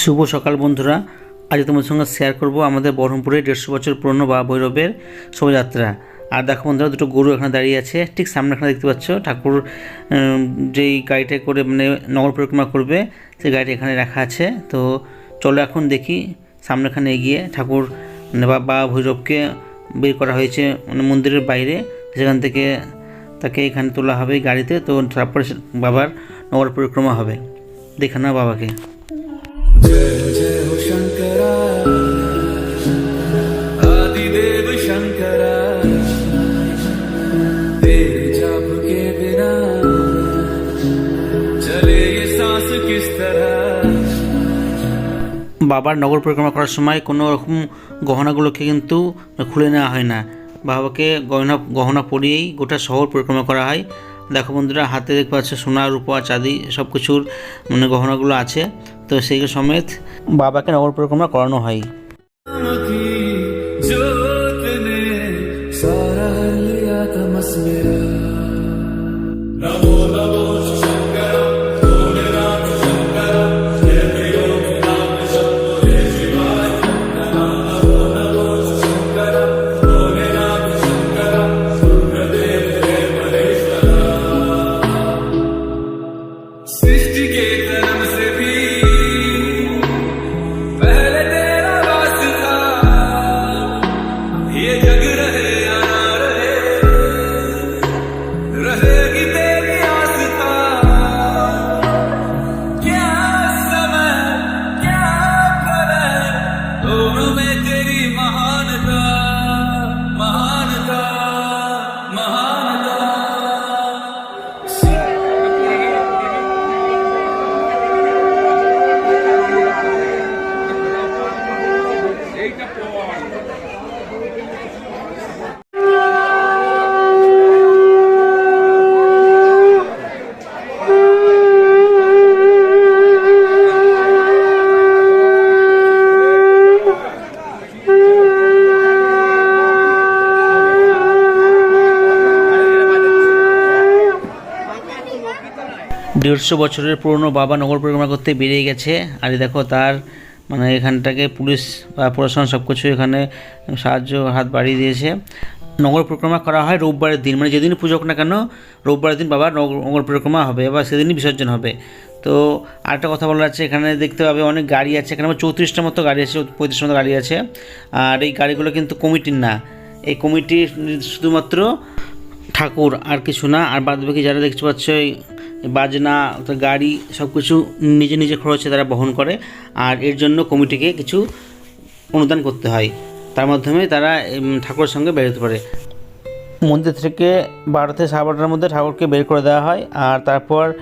শুভ সকাল বন্ধুরা। আজ তোমাদের সঙ্গে শেয়ার করব আমাদের বহরমপুরে দেড়শো বছর পুরনো বা ভৈরবের শোভাযাত্রা। আর দেখো বন্ধুরা, দুটো গরু এখানে দাঁড়িয়ে আছে। ঠিক সামনে এখানে দেখতে পাচ্ছ, ঠাকুর যেই গাড়িটা করে মানে নগর পরিক্রমা করবে, সেই গাড়িটা এখানে রাখা আছে। তো চলো এখন দেখি, সামনে এখানে এগিয়ে ঠাকুর মানে বাবা ভৈরবকে বের করা হয়েছে মানে মন্দিরের বাইরে। সেখান থেকে তাকে এখানে তোলা হবে গাড়িতে। তো তারপরে বাবার নগর পরিক্রমা হবে। দেখে না বাবাকে। जय जय हो शंकरा आदिदेव शंकरा तेरे जाप के बिना चले ये सांस किस तरह বাবার নগর পরিক্রমা করার সময় কোনো রকম গহনাগুলোকে কিন্তু খুলে নেওয়া হয় না বাবাকে গহনা গহনা পরিয়েই গোটা শহর পরিক্রমা করা হয় দেখো বন্ধুরা, হাতে দেখতে পাচ্ছ সোনা, রূপা, চাঁদি, সব কিছুর মানে গহনাগুলো আছে। তো সেই সমেত বাবাকে নগর পরিক্রমা করানো হয়। में तेरी महानता महानता দেড়শো বছরের পুরনো বাবা নগর পরিক্রমা করতে বেরিয়ে গেছে। আর দেখো তার মানে এখানটাকে পুলিশ বা প্রশাসন সব কিছু এখানে সাহায্য, হাত বাড়িয়ে দিয়েছে। নগর পরিক্রমা করা হয় রোববারের দিন। মানে যেদিনই পুজো না কেন, রোববারের দিন বাবা নগর পরিক্রমা হবে বা সেদিনই বিসর্জন হবে। তো আরেকটা কথা বলা যাচ্ছে এখানে দেখতে পাবে অনেক গাড়ি আছে। এখানে আমার চৌত্রিশটার মতো গাড়ি আছে পঁয়ত্রিশটার মতো গাড়ি আছে। আর এই গাড়িগুলো কিন্তু কমিটির না। এই কমিটি শুধুমাত্র ঠাকুর আর কিছু না। আর বাদ বাকি যারা দেখতে পাচ্ছ বাজনা গাড়ি সব কিছু নিজে নিজে খরচে তারা বহন করে। আর এর জন্য কমিটিকে কিছু অনুদান করতে হয়। তার মাধ্যমে তারা ঠাকুরের সঙ্গে বেরোতে পারে। মন্দির থেকে বারো থেকে সাড়ে বারোটার মধ্যে ঠাকুরকে বের করে দেওয়া হয়। আর তারপর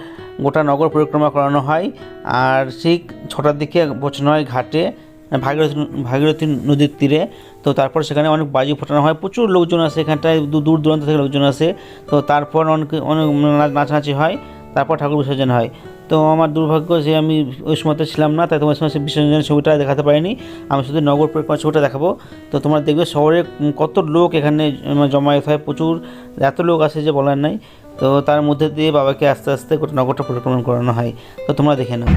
গোটা নগর পরিক্রমা করানো হয়। আর ঠিক ছটার দিকে পৌঁছানো হয় ঘাটে, ভাগীরথী ভাগীরথী নদীর তীরে। তো তারপর সেখানে অনেক বাজি ফোটানো হয়। প্রচুর লোকজন আসে এখানটায় দূর দূর দূরান্ত থেকে লোকজন আসে। তো তারপর অনেক অনেক নাচানাচি হয়। তারপর ঠাকুর বিসর্জন হয়। তো আমার দুর্ভাগ্য যে আমি ওই সময়তে ছিলাম না, তাই তোমার সময় সেই বিসর্জনের ছবিটা দেখাতে পারিনি। আমি শুধু নগর পরিক্রমা ছবিটা দেখাবো। তো তোমরা দেখবে শহরে কত লোক এখানে জমায়েত হয় প্রচুর। এত লোক আসে যে বলার নাই। তো তার মধ্যে দিয়ে বাবাকে আস্তে আস্তে গোটা নগরটা পরিক্রমণ করানো হয়। তো তোমরা দেখে নাও।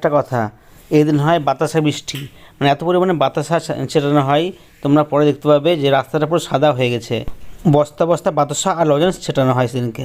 একটা কথা, এদিন হয় বাতাসা বৃষ্টি মানে এত পরিমাণে বাতাসা ছেটানো হয়, তোমরা পরে দেখতে পাবে যে রাস্তাটা পুরো সাদা হয়ে গেছে বস্তা বস্তা বাতাসা আর লজেন্স ছেটানো হয় সেদিনকে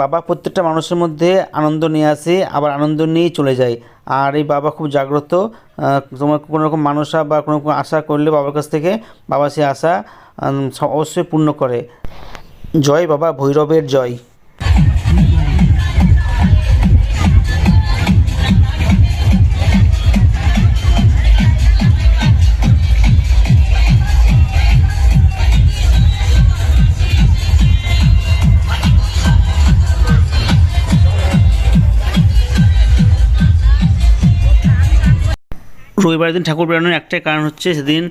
বাবা প্রত্যেকটা মানুষের মধ্যে আনন্দ নিয়ে আসে, আবার আনন্দ নিয়েই চলে যায়। আর এই বাবা খুব জাগ্রত তোমার কোনো রকম মানসা বা কোনো রকম আশা করলে বাবার কাছ থেকে বাবা সে আশা অবশ্যই পূর্ণ করে। জয় বাবা, ভৈরবের জয়। রবিবার দিন ঠাকুর বেরোনোর একটাই কারণ হচ্ছে সেদিন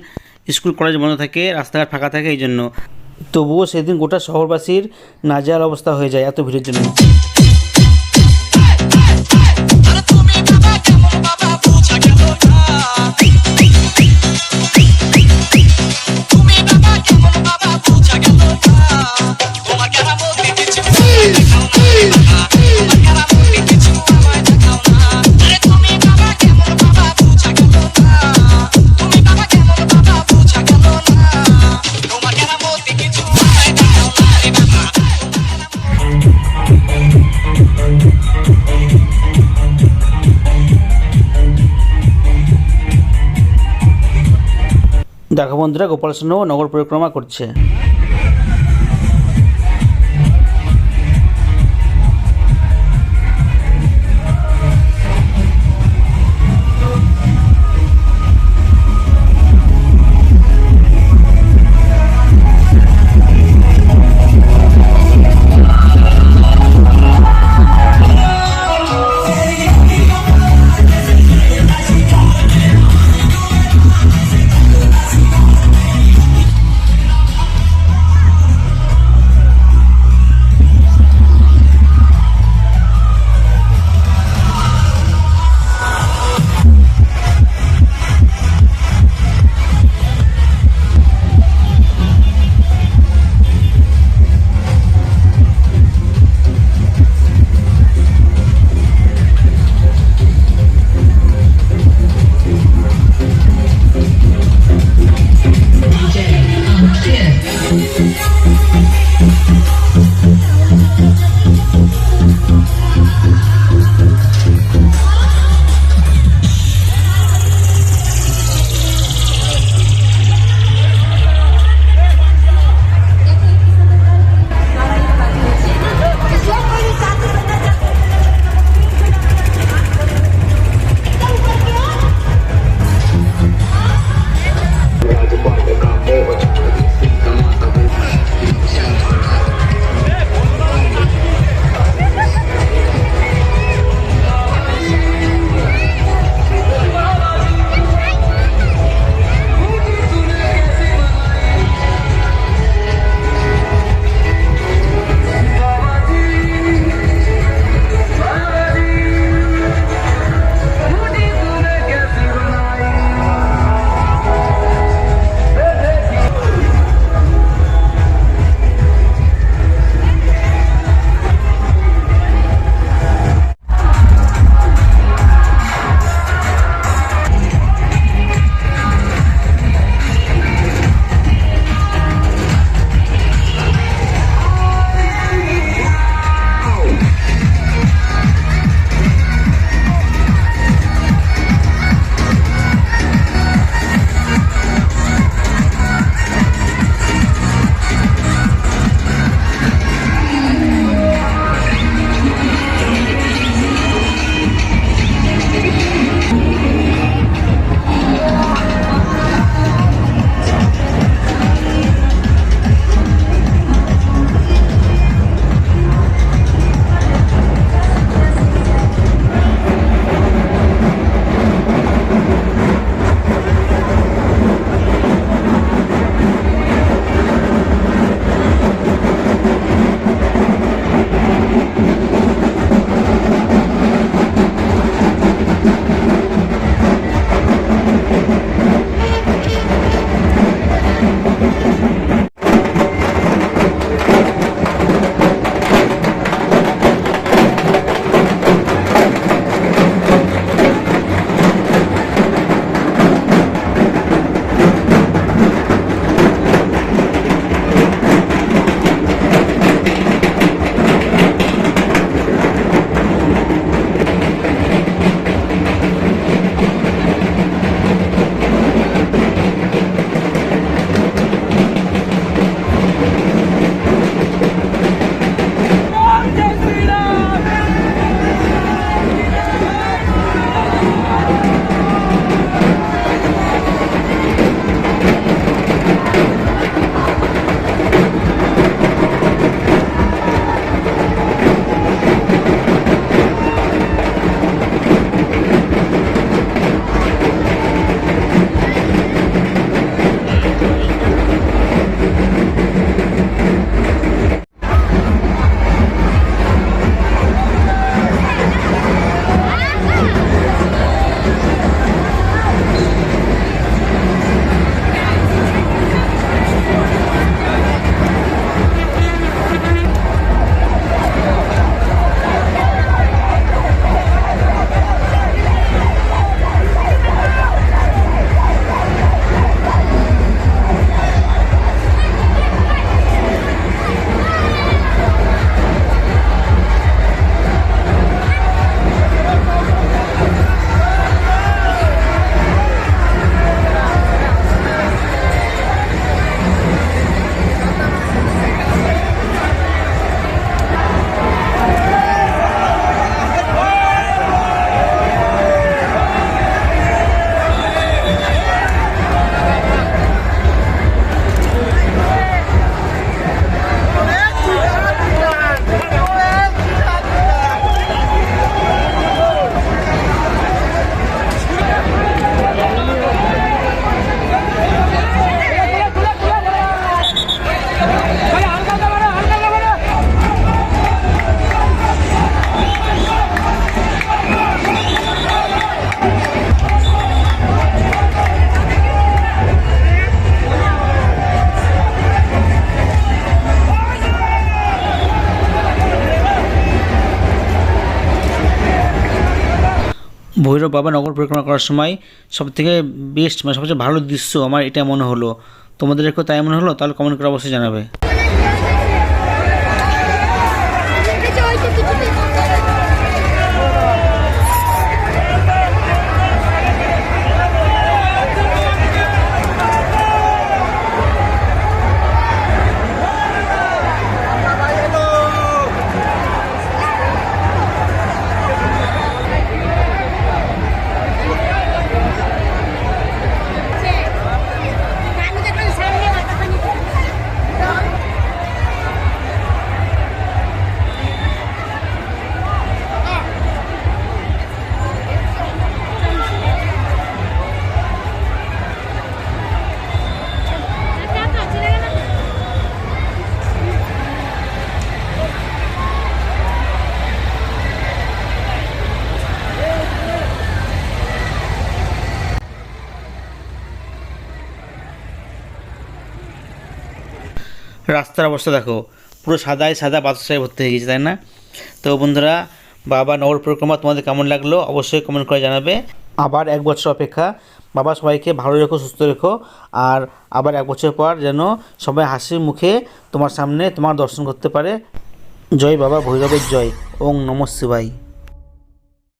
স্কুল, কলেজ বন্ধ থাকে, রাস্তাঘাট ফাঁকা থাকে, এই জন্য। তবুও সেদিন গোটা শহরবাসীর নাজার অবস্থা হয়ে যায় এত ভিড়ের জন্য। দেখো বন্ধুরা গোপাল সোনাও নগর পরিক্রমা করছে। বাবা নগর পরিক্রমা করার সময় সবথেকে বেস্ট মানে সবচেয়ে ভালো দৃশ্য আমার এটা মনে হলো। তোমাদের একটু তাই মনে হলো? তাহলে কমেন্ট করে অবশ্যই জানাবে। রাস্তার অবস্থা দেখো। পুরো সাদায় সাদা বাতাসায় ভর্তি হয়ে গেছে, তাই না? তো বন্ধুরা, বাবা নগর পরিক্রমা তোমাদের কেমন লাগল? অবশ্যই কমেন্ট করে জানাবে। আবার এক বছর অপেক্ষা। বাবা, সবাইকে ভালো রেখো, সুস্থ রেখো। আর আবার এক বছর পর যেন সবাই হাসি মুখে তোমার সামনে তোমার দর্শন করতে পারে। জয় বাবা, ভৈরবের জয়। ওং নমঃ শিবায়।